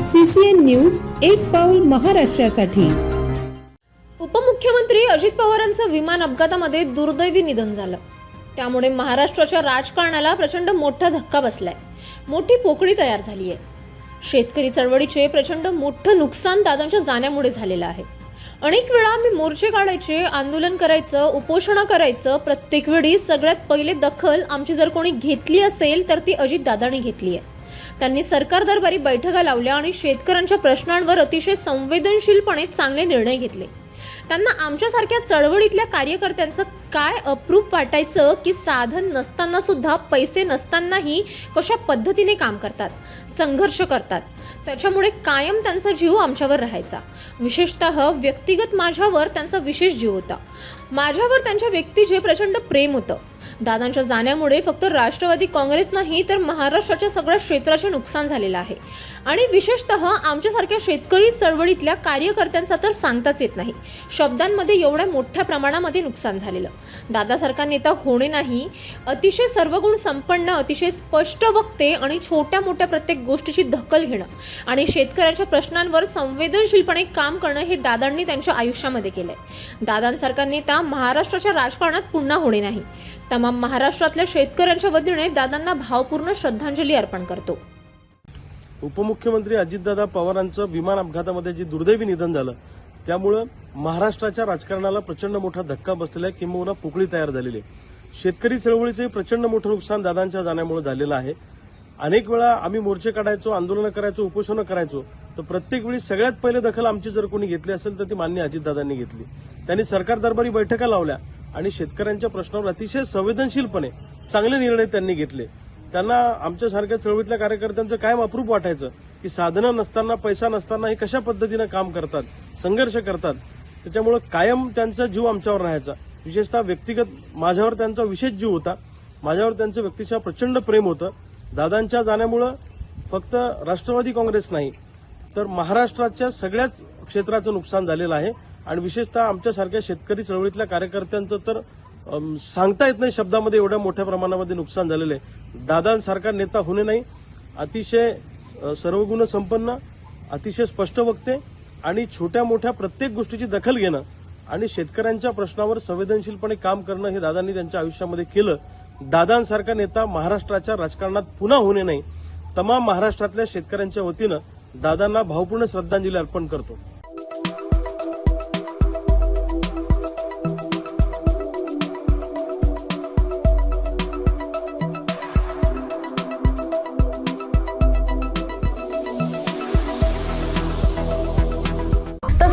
CCN news एक पाऊल महाराष्ट्रासाठी. उपमुख्यमंत्री अजित पवारांचं विमान अपघातामध्ये दुर्दैवी निधन झालं. त्यामुळे महाराष्ट्राच्या राजकारणाला प्रचंड मोठा धक्का बसलाय. मोठी पोकळी तयार झाली आहे शेतकरी चळवळीचे प्रचंड मोठं नुकसान दादांच्या जाण्यामुळे झालेलं आहे. अनेक वेळा आम्ही मोर्चे काढायचे आंदोलन करायचं उपोषणं करायचं प्रत्येक वेळी सगळ्यात पहिले दखल आमची जर कोणी घेतली असेल तर ती अजित दादांनी घेतली आहे त्यांनी सरकार दरबारी बैठका लावल्या आणि शेतकऱ्यांच्या प्रश्नांवर अतिशय संवेदनशीलपणे चांगले निर्णय घेतले. त्यांना आमच्यासारख्या चळवळीतल्या कार्यकर्त्यांचं काय अप्रूप वाटायचं की साधन नसताना सुद्धा पैसे नसतानाही कशा पद्धतीने काम करतात संघर्ष करतात? त्याच्यामुळे कायम त्यांचा जीव आमच्यावर राहायचा. विशेषतः व्यक्तिगत माझ्यावर त्यांचा विशेष जीव होता. माझ्यावर त्यांच्या व्यक्तीचे प्रचंड प्रेम होतं. दादांच्या जाण्यामुळे फक्त राष्ट्रवादी काँग्रेस नाही तर महाराष्ट्राच्या सगळ्या क्षेत्राचे नुकसान झालेलं आहे. आणि विशेषतः आमच्यासारख्या शेतकरी चळवळीतल्या कार्यकर्त्यांचा तर सांगताच येत नाही. शब्दांमध्ये एवढ्या मोठ्या प्रमाणामध्ये नुकसान झालेलं. दादासारखा नेता होणे नाही अतिशय सर्वगुण संपन्न अतिशय स्पष्ट वक्ते आणि छोट्या मोठ्या प्रत्येक गोष्टीची दखल घेणं आणि शेतकऱ्यांच्या प्रश्नांवर संवेदनशीलपणे काम करणं हे दादांनी त्यांच्या आयुष्यामध्ये केलंय. दादांसारखा नेता महाराष्ट्राच्या राजकारणात पुन्हा होणे नाही. तमाम महाराष्ट्रातल्या शेतकऱ्यांच्या वतीने दादांना भावपूर्ण श्रद्धांजली अर्पण करतो. उपमुख्यमंत्री अजितदादा पवारांचं विमान अपघातामध्ये जे दुर्दैवी निधन झालं त्यामुळं महाराष्ट्राच्या राजकारणाला प्रचंड मोठा धक्का बसलेला आहे किंबहुना पोकळी तयार झालेली आहे. शेतकरी चळवळीचे प्रचंड मोठं नुकसान दादांच्या जाण्यामुळे झालेलं आहे. अनेक वेळा आम्ही मोर्चे काढायचो आंदोलनं करायचो उपोषणं करायचो तर प्रत्येक वेळी सगळ्यात पहिले दखल आमची जर कोणी घेतली असेल तर ती मान्य अजितदादांनी घेतली. त्यांनी सरकार दरबारी बैठका लावल्या आणि शेतकऱ्यांच्या प्रश्नावर अतिशय संवेदनशीलपणे चांगले निर्णय त्यांनी घेतले. त्यांना आमच्यासारख्या चळवळीतल्या कार्यकर्त्यांचं कायम अप्रूप वाटायचं. की साधनं नसताना पैसा नसताना हे कशा पद्धतीनं काम करतात संघर्ष करतात त्याच्यामुळं कायम त्यांचा जीव आमच्यावर राहायचा. विशेषतः व्यक्तिगत माझ्यावर त्यांचा विशेष जीव होता. माझ्यावर त्यांचं व्यक्तिशः प्रचंड प्रेम होतं. दादांच्या जाण्यामुळं फक्त राष्ट्रवादी काँग्रेस नाही तर महाराष्ट्राच्या सगळ्याच क्षेत्राचं नुकसान झालेलं आहे. आणि विशेषतः आमच्यासारख्या शेतकरी चळवळीतल्या कार्यकर्त्यांचं तर सांगता येत नाही शब्दामध्ये एवढ्या मोठ्या प्रमाणामध्ये नुकसान झालेलं आहे. दादांसारखा नेता होणे नाही. अतिशय सर्व गुण संपन्न अतिशय स्पष्ट वक्ते आणि छोट्या मोठ्या प्रत्येक गोष्टीची दखल घेणं आणि शेतकऱ्यांच्या प्रश्नावर संवेदनशीलपणे काम करणं हे दादांनी त्यांच्या आयुष्यामध्ये केलं. दादांसारखा नेता महाराष्ट्राच्या राजकारणात पुन्हा होणे नाही. तमाम महाराष्ट्रातल्या शेतकऱ्यांच्या वतीनं दादांना भावपूर्ण श्रद्धांजली अर्पण करतो.